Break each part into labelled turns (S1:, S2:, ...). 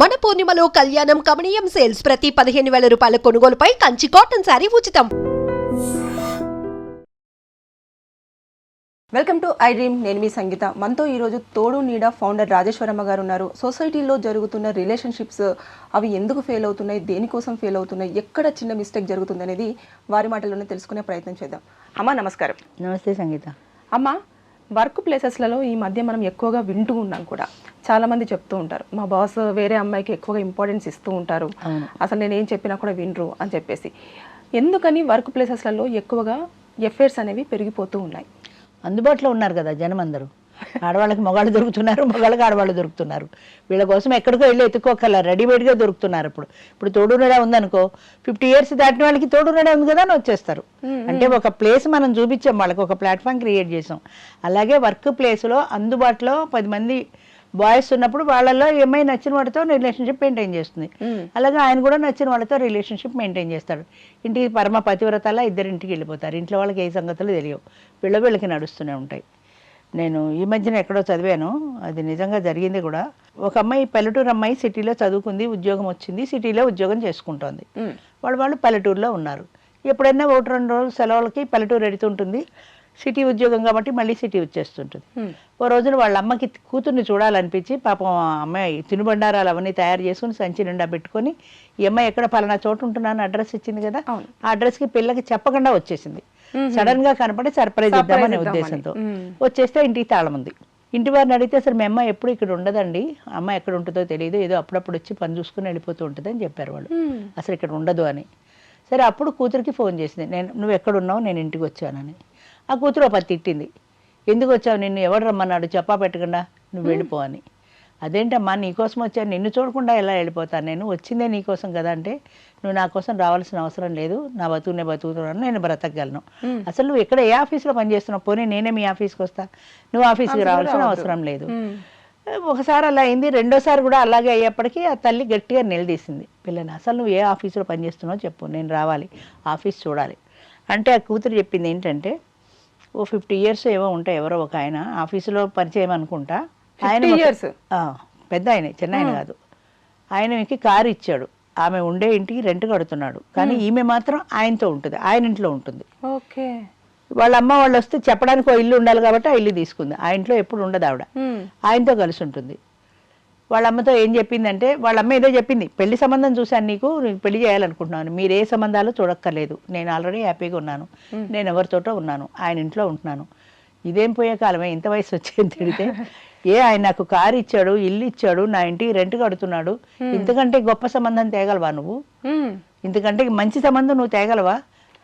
S1: మన పూర్ణిమలో కళ్యాణం కమనీయం సేల్స్ ప్రతి పదిహేను వేల రూపాయల కొనుగోలుపై కంచి కాటన్ శారీ ఉచితం.
S2: వెల్కమ్ టు ఐ డ్రీమ్ నేను మీ సంగీత. మనతో ఈరోజు తోడు నీడ ఫౌండర్ రాజేశ్వరమ్మ గారు ఉన్నారు. సొసైటీలో జరుగుతున్న రిలేషన్షిప్స్ అవి ఎందుకు ఫెయిల్ అవుతున్నాయి? దేనికోసం ఫెయిల్ అవుతున్నాయి? ఎక్కడ చిన్న మిస్టేక్ జరుగుతుంది అనేది వారి మాటల్లోనే తెలుసుకునే ప్రయత్నం చేద్దాం. అమ్మ నమస్కారం.
S3: నమస్తే సంగీత.
S2: అమ్మ వర్క్ ప్లేసెస్లలో ఈ మధ్య మనం ఎక్కువగా వింటూ ఉన్నాం కూడా. చాలా మంది చెప్తూ ఉంటారు మా బాస్ వేరే అమ్మాయికి ఎక్కువగా ఇంపార్టెన్స్ ఇస్తూ ఉంటారు. అసలు నేను ఏం చెప్పినా కూడా వినరు అని చెప్పేసి. ఎందుకని వర్క్ ప్లేసెస్లలో ఎక్కువగా ఎఫైర్స్ అనేవి పెరిగిపోతూ ఉన్నాయి?
S3: అందుబాటులో ఉన్నారు కదా జనం అందరూ. ఆడవాళ్ళకి మగాళ్ళు దొరుకుతున్నారు మగాళ్ళకి ఆడవాళ్ళు దొరుకుతున్నారు. వీళ్ళ కోసం ఎక్కడికో వెళ్ళి ఎత్తుకోకల రెడీమేడ్గా దొరుకుతున్నారు ఇప్పుడు. ఇప్పుడు తోడునడా ఉందనుకో ఫిఫ్టీ ఇయర్స్ దాటిన వాళ్ళకి తోడునడా ఉంది కదా అని వచ్చేస్తారు. అంటే ఒక ప్లేస్ మనం చూపించాం వాళ్ళకి ఒక ప్లాట్ఫామ్ క్రియేట్ చేసాం. అలాగే వర్క్ ప్లేస్లో అందుబాటులో పది మంది బాయ్స్ ఉన్నప్పుడు వాళ్ళలో ఏమై నచ్చిన వాడితో రిలేషన్షిప్ మెయింటైన్ చేస్తుంది. అలాగే ఆయన కూడా నచ్చిన వాళ్ళతో రిలేషన్షిప్ మెయింటైన్ చేస్తాడు. ఇంటికి పరమ పతివ్రతలా ఇద్దరు ఇంటికి వెళ్ళిపోతారు. ఇంట్లో వాళ్ళకి ఏ సంగతులు తెలియవు. వీళ్ళ వీళ్ళకి నడుస్తూనే ఉంటాయి. నేను ఈ మధ్యన ఎక్కడో చదివాను. అది నిజంగా జరిగింది కూడా. ఒక అమ్మాయి పల్లెటూరు అమ్మాయి సిటీలో చదువుకుంది ఉద్యోగం వచ్చింది సిటీలో ఉద్యోగం చేసుకుంటోంది. వాళ్ళు వాళ్ళు పల్లెటూరులో ఉన్నారు. ఎప్పుడైనా ఒకటి రెండు రోజులు సెలవులకి పల్లెటూరు ఎడుతుంటుంది. సిటీ ఉద్యోగం కాబట్టి మళ్ళీ సిటీ వచ్చేస్తుంటుంది. ఓ రోజున వాళ్ళ అమ్మకి కూతుర్ని చూడాలనిపించి పాపం అమ్మాయి తినుబండారాలు అవన్నీ తయారు చేసుకుని సంచి నిండా పెట్టుకొని ఈ అమ్మాయి ఎక్కడ పలానా చోటు ఉంటున్నాను అడ్రస్ ఇచ్చింది కదా. ఆ అడ్రస్కి పిల్లకి చెప్పకుండా వచ్చేసింది. సడన్గా కనపడి సర్ప్రైజ్ ఇద్దామనే. ఉద్దేశంతో. వచ్చేస్తే ఇంటికి తాళం ఉంది. ఇంటి వారిని అడిగితే అసలు మీ అమ్మ ఎప్పుడు ఇక్కడ ఉండదండి? అమ్మ ఎక్కడ ఉంటుందో తెలియదు ఏదో అప్పుడప్పుడు వచ్చి పని చూసుకుని వెళ్ళిపోతూ ఉంటుంది అని చెప్పారు వాళ్ళు. అసలు ఇక్కడ ఉండదు అని. సరే అప్పుడు కూతురికి ఫోన్ చేసింది. నేను నువ్వు ఎక్కడ ఉన్నావు? నేను ఇంటికి వచ్చానని. ఆ కూతురు ఒక పది తిట్టింది. ఎందుకు వచ్చావు? నిన్ను ఎవడు రమ్మన్నాడు చెప్పా పెట్టకుండా. నువ్వు వెళ్ళిపో అని. అదేంటమ్మా నీకోసం వచ్చాను నిన్ను చూడకుండా ఎలా వెళ్ళిపోతాను? నేను వచ్చిందే నీకోసం కదా అంటే నువ్వు నా కోసం రావాల్సిన అవసరం లేదు నా బతుకునే బతుకుతున్నాను నేను బ్రతకగలను. అసలు నువ్వు ఎక్కడ ఏ ఆఫీస్లో పనిచేస్తున్నావు? పోనీ నేనే మీ ఆఫీస్కి వస్తా. నువ్వు ఆఫీస్కి రావాల్సిన అవసరం లేదు. ఒకసారి అలా అయింది రెండోసారి కూడా అలాగే అయ్యేప్పటికీ ఆ తల్లి గట్టిగా నిలదీసింది. పిల్లని అసలు నువ్వు ఏ ఆఫీసులో పనిచేస్తున్నావో చెప్పు నేను రావాలి ఆఫీస్ చూడాలి. అంటే ఆ కూతురు చెప్పింది ఏంటంటే ఓ ఫిఫ్టీ ఇయర్స్ ఏవో ఉంటాయి ఎవరో ఒక ఆయన ఆఫీసులో పరిచయం అనుకుంటా
S2: 50
S3: ఒక-
S2: years?
S3: ఆ, పెద్ద ఆయన చిన్న ఆయన కాదు. ఆయనకి కారు ఇచ్చాడు. ఆమె ఉండే ఇంటికి రెంట్ కడుతున్నాడు. కానీ ఈమె మాత్రం ఆయనతో ఉంటుంది ఆయన ఇంట్లో ఉంటుంది.
S2: ఓకే.
S3: వాళ్ళ అమ్మ వాళ్ళు వస్తే చెప్పడానికి ఒక ఇల్లు ఉండాలి కాబట్టి ఆ ఇల్లు తీసుకుంది. ఆ ఇంట్లో ఎప్పుడు ఉండదు ఆవిడ. ఆయనతో కలిసి ఉంటుంది. వాళ్ళ అమ్మతో ఏం చెప్పిందంటే వాళ్ళ అమ్మ ఏదో చెప్పింది పెళ్ళి సంబంధం చూశాను నీకు నీకు పెళ్ళి చేయాలనుకుంటున్నాను. మీరు ఏ సంబంధాలు చూడక్కర్లేదు. నేను ఆల్రెడీ హ్యాపీగా ఉన్నాను. నేను ఎవరితోటో ఉన్నాను. ఆయన ఇంట్లో ఉంటున్నాను. ఇదేం పోయే కాలమే? ఇంత వయసు వచ్చేది తిడితే. ఏ ఆయన నాకు కారు ఇచ్చాడు ఇల్లు ఇచ్చాడు నా ఇంటికి రెంట్ కడుతున్నాడు. ఇంతకంటే గొప్ప సంబంధం తేగలవా నువ్వు. ఇంతకంటే మంచి సంబంధం నువ్వు తేగలవా?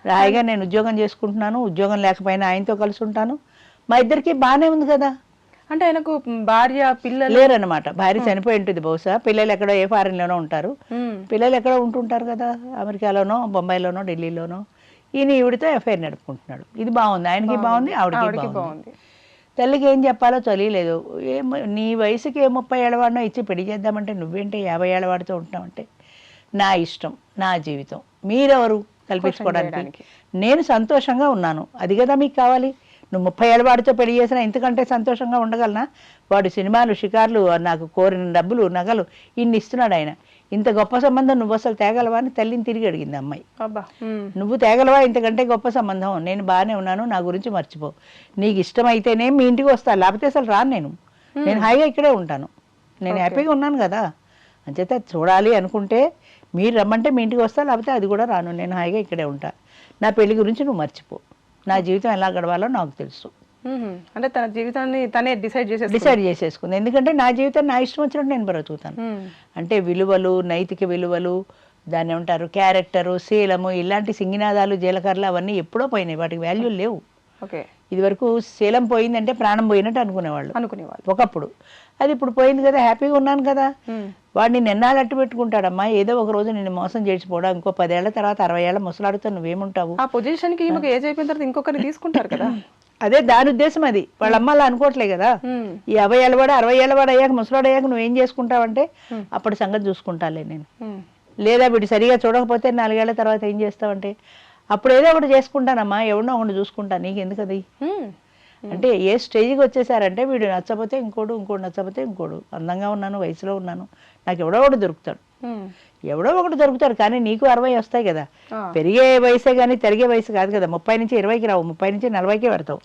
S3: హాయిగా నేను ఉద్యోగం చేసుకుంటున్నాను ఉద్యోగం లేకపోయినా ఆయనతో కలిసి ఉంటాను. మా ఇద్దరికి బాగానే ఉంది కదా?
S2: అంటే ఆయనకు భార్య పిల్లలు
S3: లేరన్నమాట. భార్య చనిపోయి ఉంటుంది బహుశా. పిల్లలు ఎక్కడో ఏ ఫారెన్లోనో ఉంటారు. పిల్లలు ఎక్కడో ఉంటుంటారు కదా? అమెరికాలోనో బొంబాయిలోనో ఢిల్లీలోనో. ఈయన ఈవిడితో ఎఫ్ఐఆర్ నడుపుకుంటున్నాడు. ఇది బాగుంది. ఆయనకి బాగుంది. ఆవిడకి బాగుంది. తల్లికి ఏం చెప్పాలో తెలియలేదు. ఏం నీ వయసుకి ఏ ముప్పై ఏళ్ళవాడినో ఇచ్చి పెళ్ళి చేద్దామంటే నువ్వేంటే యాభై ఏళ్ళవాడితో ఉంటున్నావంటే? నా ఇష్టం నా జీవితం. మీరెవరు కల్పించుకోవడానికి. నేను సంతోషంగా ఉన్నాను. అది కదా మీకు కావాలి. నువ్వు ముప్పై ఏళ్ళ వాడితో పెళ్ళి చేసినా ఇంతకంటే సంతోషంగా ఉండగలనా? వాడు సినిమాలు షికార్లు నాకు కోరిన డబ్బులు నగలు ఇన్ని ఇస్తున్నాడు ఆయన. ఇంత గొప్ప సంబంధం నువ్వు అసలు తేగలవా అని తల్లిని తిరిగి అడిగింది అమ్మాయి. నువ్వు తేగలవా? ఇంతకంటే గొప్ప సంబంధం. నేను బాగానే ఉన్నాను నా గురించి మర్చిపో. నీకు ఇష్టమైతేనే మీ ఇంటికి వస్తా లేకపోతే అసలు రాను నేను. నేను హాయిగా ఇక్కడే ఉంటాను. నేను హ్యాపీగా ఉన్నాను కదా. అంచేత చూడాలి అనుకుంటే మీరు రమ్మంటే మీ ఇంటికి వస్తా లేకపోతే అది కూడా రాను. నేను హాయిగా ఇక్కడే ఉంటా. నా పెళ్ళి గురించి నువ్వు మర్చిపో. నా జీవితం ఎలా గడవాలో నాకు తెలుసు.
S2: అంటే తన జీవితాన్ని తనే డిసైడ్ చేసేసి
S3: డిసైడ్ చేసేసుకుంది. ఎందుకంటే నా జీవితం నా ఇష్టం వచ్చినట్టు నేను బ్రతుకుతాను. అంటే విలువలు నైతిక విలువలు దాన్ని ఏమంటారు క్యారెక్టరు శీలము ఇలాంటి సింగినాదాలు జీలకర్రలు అవన్నీ ఎప్పుడో పోయినాయి. వాటికి వాల్యూ లేవు.
S2: ఓకే.
S3: ఇది వరకు శీలం పోయిందంటే ప్రాణం పోయినట్టు అనుకునేవాళ్ళు.
S2: అనుకునేవాళ్ళు.
S3: ఒకప్పుడు. అది ఇప్పుడు పోయింది కదా హ్యాపీగా ఉన్నాను కదా. వాడిని నిన్నాళ్ళు అట్టు పెట్టుకుంటాడమ్మా. ఏదో ఒక రోజు నిన్ను మోసం చేసిపోవడం ఇంకో పదేళ్ళ తర్వాత అరవై ఏళ్ళ ముసలాడుతో నువ్వేముంటావు?
S2: ఆ పొజిషన్కి ఈమెకు ఏజ్ అయిపోయిన తర్వాత ఇంకొకరిని తీసుకుంటారు కదా.
S3: అదే దాని ఉద్దేశం అది. వాళ్ళ అమ్మ అలా అనుకోవట్లే కదా. ఈ యాభై ఏళ్ళవాడు అరవై ఏళ్ళవాడు అయ్యాక ముసలాడు అయ్యాక నువ్వేం చేసుకుంటావంటే అప్పుడు సంగతి చూసుకుంటాలే నేను. లేదా వీడు సరిగా చూడకపోతే నాలుగేళ్ళ తర్వాత ఏం చేస్తావంటే అప్పుడు ఏదో ఒకటి చేసుకుంటానమ్మా ఎవరినో ఒకటి చూసుకుంటా నీకు ఎందుకు అది. అంటే ఏ స్టేజ్కి వచ్చేసారంటే వీడు నచ్చపోతే ఇంకోడు ఇంకోటి నచ్చపోతే ఇంకోడు. అందంగా ఉన్నాను వయసులో ఉన్నాను. నాకు ఎవడో ఒకడు దొరుకుతాడు. ఎవడో ఒకడు దొరుకుతాడు కానీ నీకు అరవై వస్తాయి కదా. పెరిగే వయసే కానీ తిరిగే వయసు కాదు కదా. ముప్పై నుంచి ఇరవైకి రావు ముప్పై నుంచి నలభైకి పెడతావు.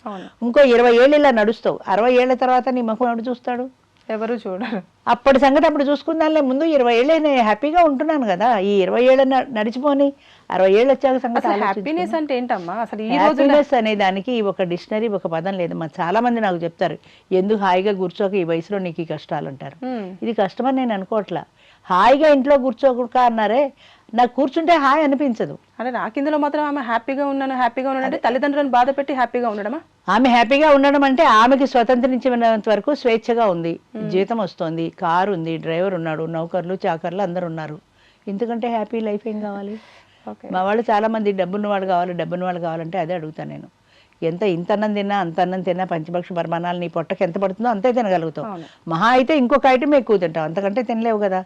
S3: ఇంకో ఇరవై ఏళ్ళు ఇలా నడుస్తావు. అరవై ఏళ్ళ తర్వాత నీ ముఖం ఎవడు చూస్తాడు?
S2: ఎవరు చూడరు.
S3: అప్పటి సంగతి అప్పుడు చూసుకుందాంలే. ముందు ఇరవై ఏళ్ళే నేను హ్యాపీగా ఉంటున్నాను కదా. ఈ ఇరవై ఏళ్ళ నడిచిపోని అరవై ఏళ్ళు వచ్చాక సంగతి.
S2: హ్యాపీనెస్ అంటే ఏంటమ్మా? అసలు
S3: హ్యాపీనెస్ అనే దానికి ఒక డిక్షనరీ ఒక పదం లేదు. మా చాలా మంది నాకు చెప్తారు ఎందుకు హాయిగా కూర్చోక? ఈ వయసులో నీకు ఈ కష్టాలు అంటారు. ఇది కష్టమని నేను అనుకోవట్లా. హాయిగా ఇంట్లో కూర్చోక అన్నారే నాకు కూర్చుంటే హాయ్ అనిపించదు.
S2: అంటే నాకు ఇందులో మాత్రం ఆమె హ్యాపీగా ఉన్నాను హ్యాపీగా ఉన్నాను అంటే తల్లిదండ్రులను బాధ పెట్టి హ్యాపీగా ఉండడమా?
S3: ఆమె హ్యాపీగా ఉండడం అంటే ఆమెకి స్వతంత్రించినంత వరకు స్వేచ్ఛగా ఉంది. జీతం వస్తుంది కారు ఉంది డ్రైవర్ ఉన్నాడు నౌకర్లు చాకర్లు అందరు ఉన్నారు. ఇంతకంటే హ్యాపీ లైఫ్ ఏం కావాలి? మా వాళ్ళు చాలా మంది డబ్బున్న వాళ్ళు కావాలి డబ్బున్న వాళ్ళు కావాలంటే అదే అడుగుతాను నేను. ఎంత ఇంత అన్నం తిన్నా అంత అన్నం తిన్నా పంచభక్ష పరిమాణాలు నీ పొట్టకి ఎంత పడుతుందో అంతే తినగలుగుతావు.
S2: అవును.
S3: మహా అయితే ఇంకొక ఐటమ్ ఎక్కువ తింటావు. అంతకంటే తినలేవు కదా.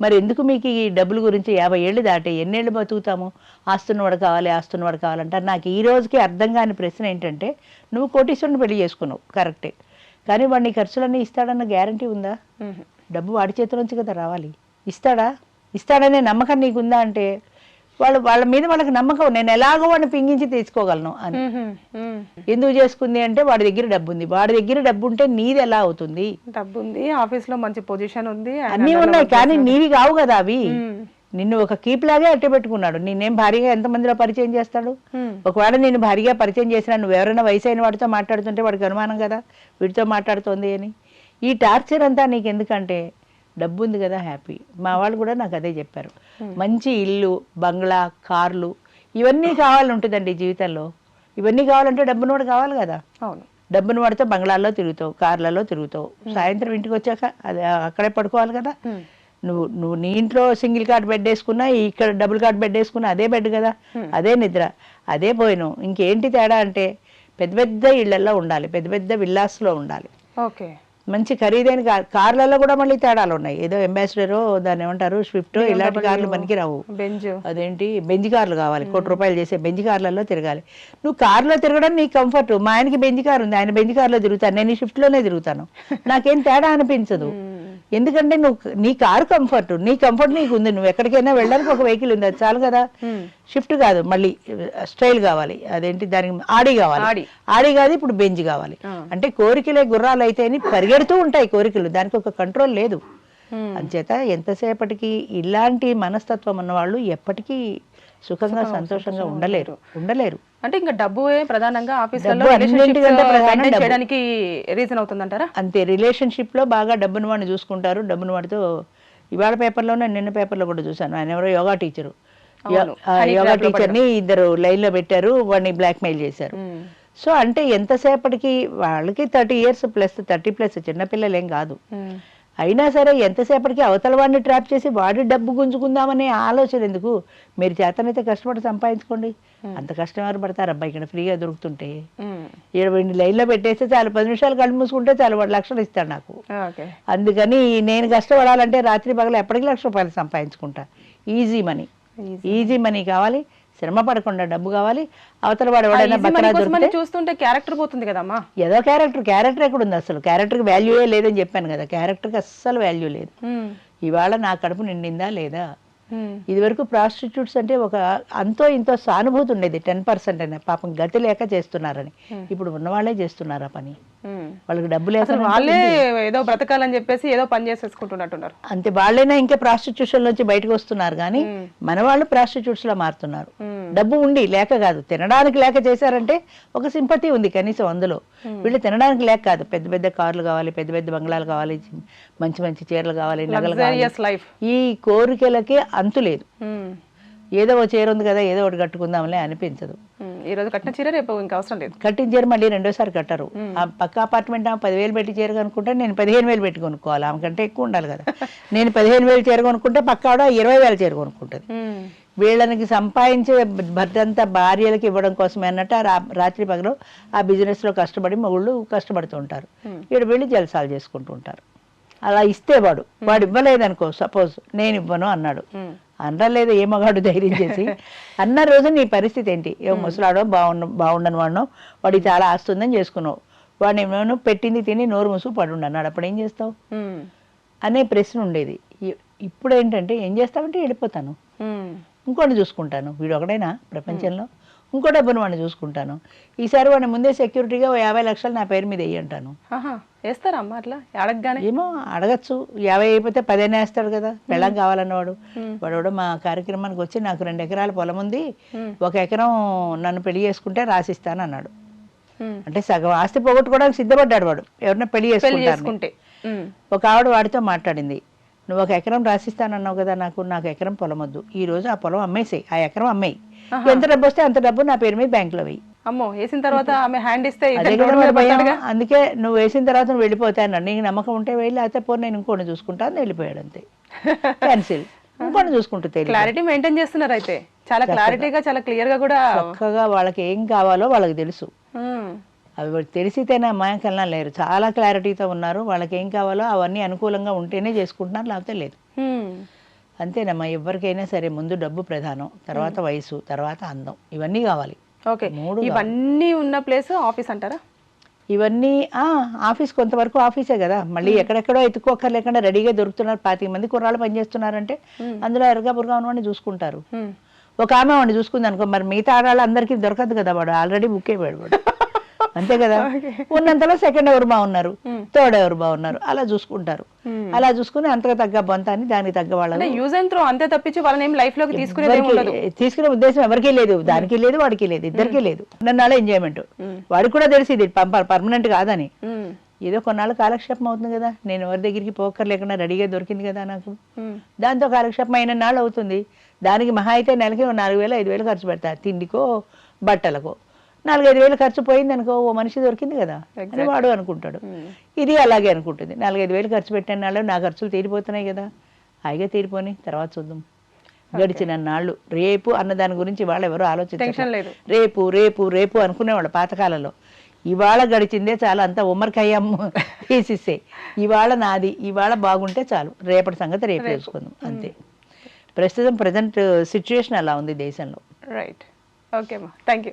S3: మరి ఎందుకు మీకు ఈ డబ్బుల గురించి యాభై ఏళ్ళు దాటే ఎన్నేళ్ళు బతుకుతాము? ఆస్తున్నవాడు కావాలి ఆస్తున్నవాడు కావాలంటారు నాకు ఈ రోజుకి అర్థం కాని ప్రశ్న ఏంటంటే నువ్వు కోటీశ్వరుని పెళ్ళి చేసుకున్నావు. కరెక్టే. కానీ వాడిని ఖర్చులన్నీ ఇస్తాడన్న గ్యారంటీ ఉందా. డబ్బు వాడి చేతిలోంచి కదా రావాలి. ఇస్తాడా? ఇస్తాడనే నమ్మకం నీకుందా అంటే వాళ్ళు వాళ్ళ మీద వాళ్ళకి నమ్మకం నేను ఎలాగో వాడిని పింగించి తీసుకోగలను అని. ఎందుకు చేసుకుంది అంటే వాడి దగ్గర డబ్బు ఉంది వాడి దగ్గర డబ్బు ఉంటే నీది ఎలా అవుతుంది?
S2: డబ్బు ఉంది ఆఫీస్లో మంచి పొజిషన్ ఉంది
S3: అన్నీ ఉన్నాయి కానీ నీవి కావు కదా అవి. నిన్ను ఒక కీప్ లాగే అట్టే పెట్టుకున్నాడు. నిన్నేం భారీగా ఎంతమందిలో పరిచయం చేస్తాడు. ఒకవేళ నేను భారీగా పరిచయం చేసినా నువ్వు ఎవరైనా వయసు అయిన వాడితో మాట్లాడుతుంటే వాడికి అనుమానం కదా? వీడితో మాట్లాడుతోంది అని. ఈ టార్చర్ అంతా నీకు ఎందుకంటే డబ్బు ఉంది కదా హ్యాపీ. మా వాళ్ళు కూడా నాకు అదే చెప్పారు. మంచి ఇల్లు బంగ్లా కార్లు ఇవన్నీ కావాలంటుందండి జీవితంలో. ఇవన్నీ కావాలంటే డబ్బును కూడా కావాలి కదా.
S2: అవును.
S3: డబ్బును వాడితే బంగ్లాల్లో తిరుగుతావు కార్లలో తిరుగుతావు. సాయంత్రం ఇంటికి వచ్చాక అది అక్కడే పడుకోవాలి కదా. నువ్వు నువ్వు నీ ఇంట్లో సింగిల్ కార్డ్ బెడ్ వేసుకున్నా ఇక్కడ డబుల్ కార్డ్ బెడ్ వేసుకున్నా అదే బెడ్ కదా. అదే నిద్ర అదే పోయిను ఇంకేంటి తేడా అంటే పెద్ద పెద్ద ఇళ్ళలో ఉండాలి. పెద్ద పెద్ద విల్లాస్లో ఉండాలి.
S2: ఓకే.
S3: మంచి ఖరీదైన కార్ కార్లలో కూడా మళ్ళీ తేడాలు ఉన్నాయి. ఏదో అంబాసిడరో దాన్ని ఏమంటారు స్విఫ్ట్ ఇలాంటి కార్లు మనకి రావు
S2: బెంజ్.
S3: అదేంటి? బెంజ్ కార్లు కావాలి. కోటి రూపాయలు చేసే బెంజ్ కార్లలో తిరగాలి. నువ్వు కార్లో తిరగడం నీకు కంఫర్ట్. మా ఆయనకి బెంజ్ కార్ ఉంది. ఆయన బెంజ్ కార్లో తిరుగుతాను నేను షిఫ్ట్లోనే తిరుగుతాను. నాకేం తేడా అనిపించదు. ఎందుకంటే నువ్వు నీ కారు కంఫర్ట్. నీ కంఫర్ట్ నీకు ఉంది. నువ్వు ఎక్కడికైనా వెళ్ళడానికి ఒక వెహికల్ ఉంది. అది చాలు కదా. షిఫ్ట్ కాదు. మళ్ళీ స్టైల్ కావాలి. అదేంటి? దానికి ఆడి కావాలి.
S2: ఆడి.
S3: ఆడి కాదు ఇప్పుడు బెంజ్ కావాలి. అంటే కోరికలే గుర్రాలు అయితే పరిగెడుతూ ఉంటాయి కోరికలు. దానికి ఒక కంట్రోల్ లేదు. అంచేత ఎంతసేపటికి ఇలాంటి మనస్తత్వం ఉన్న వాళ్ళు ఎప్పటికీ సుఖంగా సంతోషంగా ఉండలేరు. ఉండలేరు.
S2: అంటే ఇంకా డబ్బు ప్రధానంగా
S3: ప్రధానం డబ్బు.
S2: చేయడానికి రీజన్ అవుతుందంటారా?
S3: అంతే. రిలేషన్షిప్లో బాగా డబ్బును వాడిని చూసుకుంటారు. డబ్బును వాడితో ఇవాళ పేపర్లోనే నిన్న పేపర్లో కూడా చూశాను. ఆయన ఎవరో యోగా టీచరు. యోగా టీచర్ని ఇద్దరు లైన్లో పెట్టారు. వాడిని బ్లాక్మెయిల్ చేశారు. సో అంటే ఎంతసేపటికి వాళ్ళకి thirty years plus thirty plus చిన్నపిల్లలు ఏం కాదు. అయినా సరే ఎంతసేపటికి అవతల వాడిని ట్రాప్ చేసి వాడి డబ్బు గుంజుకుందామనే ఆలోచన ఎందుకు? మీరు చేతనైతే కష్టపడి సంపాదించుకోండి. అంత కష్టం ఎవరు పడతారు? అబ్బాయి ఇక్కడ ఫ్రీగా దొరుకుతుంటే. ఇరవై లైన్లో పెట్టేస్తే చాలు పది నిమిషాలు కళ్ళు మూసుకుంటే చాలు వాడు లక్షలు ఇస్తాడు నాకు. అందుకని నేను కష్టపడాలంటే రాత్రి పగలు ఎప్పటికీ లక్ష రూపాయలు సంపాదించుకుంటా. ఈజీ మనీ ఈజీ మనీ కావాలి. శ్రమ పడకుండా డబ్బు కావాలి. అవతల వాడు ఎవడైనా
S2: చూస్తుంటే క్యారెక్టర్ పోతుంది కదమ్మా.
S3: ఏదో క్యారెక్టర్ క్యారెక్టర్ ఎక్కడ ఉంది అసలు? క్యారెక్టర్కి వాల్యూయే లేదని చెప్పాను కదా. క్యారెక్టర్కి అస్సలు వాల్యూ లేదు. ఇవాళ నా కడుపు నిండిందా లేదా?
S2: ఉమ్.
S3: ఇదివరకు ప్రాస్టిట్యూట్స్ అంటే ఒక అంతో ఇంతో సానుభూతి ఉండేది టెన్ పర్సెంట్ అయినా. పాపం గతి లేక చేస్తున్నారని. ఇప్పుడు ఉన్నవాళ్ళే చేస్తున్నారు ఆ పని.
S2: ఉమ్.
S3: వాళ్ళకి డబ్బు లేక
S2: వాళ్ళే ఏదో బ్రతకాలని చెప్పేసి ఏదో పని చేసేసుకుంటున్నట్టున్నారు.
S3: అంతే వాళ్ళైనా ఇంకా ప్రాస్టిట్యూషన్ నుంచి బయటకు వస్తున్నారు కానీ మన వాళ్ళు ప్రాస్టిట్యూట్స్లో మారుతున్నారు. డబ్బు ఉండి లేక కాదు. తినడానికి లేక చేశారంటే ఒక సింపతి ఉంది కనీసం అందులో. వీళ్ళు తినడానికి లేక కాదు. పెద్ద పెద్ద కార్లు కావాలి పెద్ద పెద్ద బంగ్లాలు కావాలి మంచి మంచి చీరలు కావాలి నగలు కావాలి. ఈ కోరికలకి అంతు లేదు. ఏదో ఓ చీర ఉంది కదా ఏదో ఒకటి కట్టుకుందాంలే అనిపించదు.
S2: ఈ రోజు కట్టిన చీర రేపు ఇంకా అవసరం లేదు.
S3: కట్టిన చీర మళ్ళీ రెండోసారి కట్టరు. ఆ పక్క అపార్ట్మెంట్ ఆమె పదివేలు పెట్టి చీర కొనుక్కుంటే నేను పదిహేను వేలు పెట్టి కొనుక్కోవాలి. ఆమె కంటే ఎక్కువ ఉండాలి కదా. నేను పదిహేను వేలు చీర కొనుక్కుంటే పక్క ఆవిడ ఇరవై వేల చీర కొనుక్కుంటుంది. వీళ్ళనికి సంపాదించే భర్తంతా భార్యలకు ఇవ్వడం కోసమే అన్నట్టు రాత్రి పగలు ఆ బిజినెస్లో కష్టపడి మొగుళ్ళు కష్టపడుతూ ఉంటారు. ఇక్కడ వెళ్ళి జలసాలు చేసుకుంటూ ఉంటారు. అలా ఇస్తే వాడు వాడు ఇవ్వలేదనుకో సపోజ్ నేను ఇవ్వను అన్నాడు. అనలేదు ఏ మగాడు ధైర్యం చేసి. అన్న రోజు నీ పరిస్థితి ఏంటి? ఏ ముసలాడో బాగుండ బాగుండని వాడినో వాడికి చాలా ఆస్తుందని చేసుకున్నావు. వాడిని నేను పెట్టింది తిని నోరు ముసు పడుండు అన్నాడు. అప్పుడు ఏం చేస్తావు? అనే ప్రశ్న ఉండేది. ఇప్పుడు ఏంటంటే ఏం చేస్తావంటే వెళ్ళిపోతాను. ఇంకోటి చూసుకుంటాను. వీడు ఒకడైనా? ప్రపంచంలో? ఇంకో డబ్బును వాడిని చూసుకుంటాను. ఈసారి వాడిని ముందే సెక్యూరిటీగా యాభై లక్షలు నా పేరు మీద వేయి అంటాను.
S2: వేస్తారా అమ్మ అట్లా? అడగగానే?
S3: ఏమో అడగచ్చు. యాభై అయిపోతే పదేనే వేస్తాడు కదా. పెళ్ళం కావాలన్నవాడు. వాడు కూడా మా కార్యక్రమానికి వచ్చి నాకు రెండు ఎకరాల పొలం ఉంది. ఒక ఎకరం నన్ను పెళ్ళి చేసుకుంటే రాసిస్తాను అన్నాడు. అంటే సగం ఆస్తి పోగొట్టుకోవడానికి సిద్ధపడ్డాడు వాడు. ఎవరిన పెళ్ళి
S2: చేసుకుంటే.
S3: ఒక ఆవిడ వాడితో మాట్లాడింది. నువ్వు ఒక ఎకరం రాసిస్తానన్నావు కదా నాకు. నాకు ఎకరం పొలం వద్దు. ఈ రోజు ఆ పొలం అమ్మేసేయి. ఆ ఎకరం అమ్మేయి. ఎంత డబ్బు వస్తే అంత డబ్బు నా పేరు మీద బ్యాంకులో వెయ్యి
S2: అమ్మో వేసిన తర్వాత ఆమె హ్యాండ్ ఇస్తే.
S3: అందుకే నువ్వు వేసిన తర్వాత నువ్వు వెళ్ళిపోతా అన్నాడు. నీకు నమ్మకం ఉంటే వెళ్ళి అయితే పో నేను ఇంకోటి చూసుకుంటా అని వెళ్ళిపోయాడు అంతే. క్యాన్సిల్ ఇంకోటి చూసుకుంటూ తెలియదు.
S2: క్లారిటీ మెయింటైన్ చేస్తున్నారు అయితే. చాలా క్లారిటీగా చాలా క్లియర్గా కూడా
S3: చక్కగా వాళ్ళకి ఏం కావాలో వాళ్ళకి తెలుసు. అవి తెలిసితేనే అమాయకంలా లేరు. చాలా క్లారిటీతో ఉన్నారు. వాళ్ళకి ఏం కావాలో అవన్నీ అనుకూలంగా ఉంటేనే చేసుకుంటున్నారు లేకపోతే లేదు. అంతేనమ్మా ఎవరికైనా సరే ముందు డబ్బు ప్రధానం తర్వాత వయసు తర్వాత అందం ఇవన్నీ కావాలి.
S2: ఓకే
S3: మూడు
S2: ఇవన్నీ ఉన్న ప్లేస్ ఆఫీస్ అంటారా?
S3: ఇవన్నీ ఆ, ఆఫీస్ కొంతవరకు ఆఫీసే కదా. మళ్ళీ ఎక్కడెక్కడో ఎత్తుకోకర్లేకుండా రెడీగా దొరుకుతున్నారు. పాతిక మంది కుర్రాళ్ళు పనిచేస్తున్నారంటే అందులో ఎరగా బుర్గా ఉన్నవాడిని చూసుకుంటారు. ఒక ఆమె వాడిని చూసుకుంది అనుకో మరి మిగతా ఆడవాళ్ళు అందరికీ దొరకదు కదా వాడు. ఆల్రెడీ బుక్ అయిపోయాడు వాడు. అంతే కదా? ఉన్నంతలో సెకండ్ ఎవరు బాగున్నారు? థర్డ్ ఎవరు బాగున్నారు? అలా చూసుకుంటారు. అలా చూసుకుని అంతగా తగ్గ బొంతాన్ని దానికి తగ్గ వాళ్ళని
S2: యూజ్ అండ్ త్రో అంతే తప్పించి వాళ్ళని ఏం లైఫ్లోకి
S3: ఎవరికి- తీసుకునే ఉద్దేశం ఎవరికీ లేదు. దానికి లేదు వాడికి లేదు. ఇద్దరికీ లేదు. నన్నాళ్ళ ఎంజాయ్మెంట్ వాడికి కూడా తెలిసి ఇది పర్మనెంట్ కాదని. ఏదో కొన్నాళ్ళు కాలక్షేపం అవుతుంది కదా. నేను ఎవరి దగ్గరికి పోకర్ లేకుండా రెడీగా దొరికింది కదా నాకు. దాంతో కాలక్షేపం అయిన నాళ్ళు అవుతుంది. దానికి మహా అయితే నెలకి నాలుగు వేలు ఐదు వేలు ఖర్చు పెడతా. తిండికో బట్టలకో. నాలుగైదు వేలు ఖర్చు పోయింది అనుకో ఓ మనిషి దొరికింది కదా. అని వాడు అనుకుంటాడు. ఇది అలాగే అనుకుంటుంది. నాలుగైదు వేలు ఖర్చు పెట్టిన నాళ్ళు నా ఖర్చులు తీరిపోతున్నాయి కదా. హాయిగా తీరిపోని తర్వాత చూద్దాం. గడిచిన నాళ్ళు రేపు అన్న దాని గురించి వాళ్ళు ఎవరు ఆలోచించారు. రేపు రేపు రేపు అనుకునేవాళ్ళు పాతకాలంలో. ఇవాళ గడిచిందే చాలు అంత ఉమ్మరికయ్యాం తీసిస్తే. ఇవాళ నాది ఇవాళ బాగుంటే చాలు. రేపటి సంగతి రేపు చూసుకుందాం అంతే. ప్రస్తుతం ప్రజెంట్ సిచ్యుయేషన్ అలా ఉంది దేశంలో.
S2: రైట్ ఓకే అమ్మా thank you